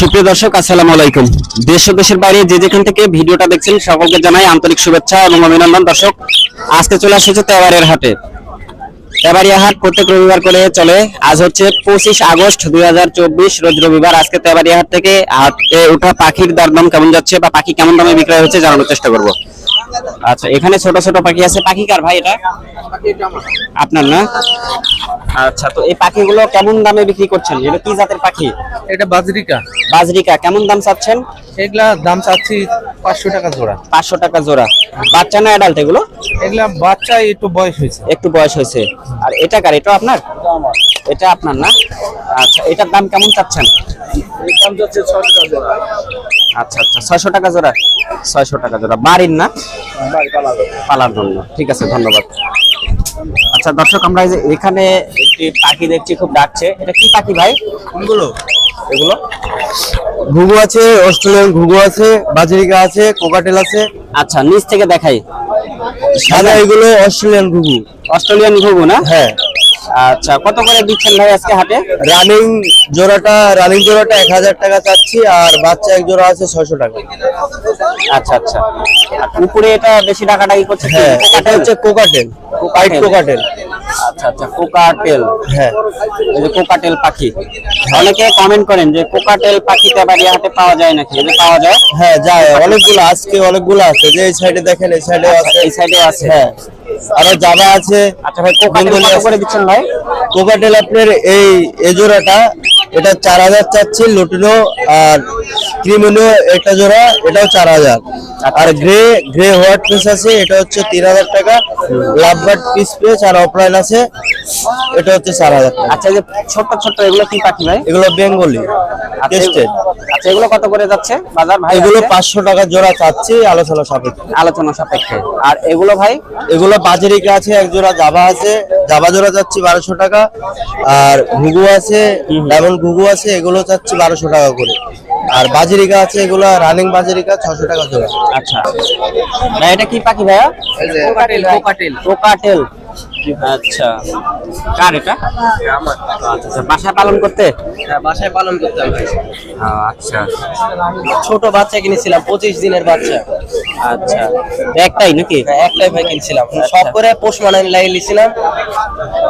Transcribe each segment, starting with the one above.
সুপ্রিয় দর্শক, আসসালামু আলাইকুম। দেশ ও দেশের বাইরে যে যেখান থেকে ভিডিওটা দেখছেন, সকলকে জানাই আন্তরিক শুভেচ্ছা এবং অভিনন্দন। দর্শক, আজকে চলে আসছে তেবারিয়ার হাটে। তেবারিয়া হাট প্রত্যেক রবিবার করে চলে। আজ হচ্ছে পঁচিশ আগস্ট দুই হাজার চব্বিশ, রোজ রবিবার। আজকে তেবারিয়া হাট থেকে হাটে ওঠা পাখির দরদাম কেমন যাচ্ছে বা পাখি কেমন দামে বিক্রয় হচ্ছে জানানোর চেষ্টা করব। আচ্ছা এখানে ছোট ছোট পাখি আছে। পাখি কার ভাই এটা? আপনার না? আচ্ছা তো এই পাখিগুলো কেমন দামে বিক্রি করছেন? এটা কি জাতের পাখি? এটা বাজরিকা। বাজরিকা কেমন দাম চাচ্ছেন? এগুলা দাম চাচ্ছি পাঁচশো টাকা জোড়া। পাঁচশো টাকা জোড়া। বাচ্চা না অ্যাডাল্ট এগুলো? এগুলা বাচ্চা একটু বয়স হয়েছে। একটু বয়স হয়েছে। আর এটা কার? এটা আপনার? এটা আপনার না? আচ্ছা এটার দাম কেমন চাচ্ছেন? দাম যাচ্ছে ছশো টাকা জোড়া। আচ্ছা আচ্ছা ছয়শো টাকা জোড়া। ছয়শো টাকা জোড়া। বাড়ির না? পালার জন্য। ঠিক আছে ধন্যবাদ। আচ্ছা দর্শক আমরা এই যে এখানে একটি পাখি দেখছি খুব ডাকছে। এটা কি পাখি ভাই? কোনগুলো? এগুলো? ঘুঘু আছে অস্ট্রেলিয়ান ঘুঘু আছে বাজরিকা আছে কোকাটেল আছে। আচ্ছা নিচ থেকে দেখাই। সাদা এগুলো অস্ট্রেলিয়ান ঘুঘু। অস্ট্রেলিয়ান ঘুঘু না? হ্যাঁ। আচ্ছা কত করে দিচ্ছেন ভাই আজকে হাটে? রানিং জোড়াটা রানিং জোড়াটা এক হাজার টাকা চাচ্ছি আর বাচ্চা এক জোড়া আছে ছয়শো টাকা। আচ্ছা আচ্ছা। আর উপরে এটা বেশি টাকাটাকি করছে হ্যাঁ এটা হচ্ছে কোকাটেল হোয়াইট কোকাটেল। আচ্ছা আচ্ছা কোকাটেল। হ্যাঁ। এই যে কোকাটেল পাখি। অনেকে কমেন্ট করেন যে কোকাটেল পাখি তেবাড়িয়া পাওয়া যায় নাকি? পাওয়া যায়? হ্যাঁ যায়। অনেকগুলো আজকে অনেকগুলো আছে। যে এই সাইডে দেখেন এই সাইডে আছে। এই সাইডে আছে। হ্যাঁ। আরও জাবা আছে। আচ্ছা ভাই কোকাটেল কত করে দিচ্ছেন ভাই? কোকাটেল আপনার এই জোড়াটা এটা চার হাজার চাচ্ছি লুটিনো আর ক্রিমিনো একটা জোড়া এটাও চার হাজার। আর গ্রে গ্রে হোয়াইট পিস আছে এটা হচ্ছে তিন হাজার টাকা। লাভবার্ড পিস পেস আর অফলাইন আছে এটা হচ্ছে চার হাজার টাকা। আচ্ছা যে ছোট্ট ছোট্ট এগুলো কি পাখি ভাই? এগুলো বেঙ্গলি আচ্ছা, টেস্টেড আচ্ছা এগুলো কত করে যাচ্ছে? বাজার ভাই এগুলো পাঁচশো টাকা জোড়া চাচ্ছি আলোচনা সাপেক্ষে। আলোচনা সাপেক্ষে। আর এগুলো ভাই? এগুলো বাজারিকা আছে এক জোড়া জাবা আছে জাবা জোড়া চাচ্ছি বারোশো টাকা। আর ঘুঘু আছে ডায়মন্ড ঘুঘু আছে এগুলো চাচ্ছি বারোশো টাকা করে। আর বাজারিকা আছে এগুলো রানিং বাজারিকা ছশো টাকা জোড়া আচ্ছা। ভাই এটা কি পাখি ভাইয়া? কোকাটেল আচ্ছা। কার এটা? আচ্ছা আচ্ছা বাসায় পালন করতে? বাসায় পালন করতে আচ্ছা। ছোট বাচ্চা কিনেছিলাম পঁচিশ দিনের বাচ্চা। আচ্ছা। একটাই নাকি? একটাই ভাই কিনছিলাম। সব করে পোষ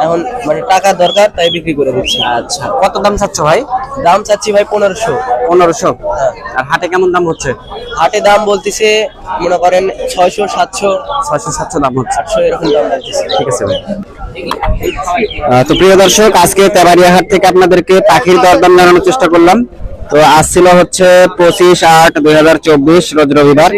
এখন মানে টাকার দরকার তাই বিক্রি করে দিচ্ছি। আচ্ছা। কত দাম চাচ্ছ ভাই? দাম চাচ্ছি ভাই পনেরোশো। পনেরোশো। আর হাটে কেমন দাম হচ্ছে? হাটে দাম বলতেছে মনে করেন ছয়শো সাতশো। ছয়শো সাতশো দাম হচ্ছে। আটশো এরকম দাম লাগতেছে ঠিক আছে ভাই। তো প্রিয় দর্শক আজকে তেবাড়িয়া হাট থেকে আপনাদেরকে পাখির দরদাম জানানোর চেষ্টা করলাম। তো আজ ছিল হচ্ছে পঁচিশ আট দুই হাজার চব্বিশ রোজ রবিবার।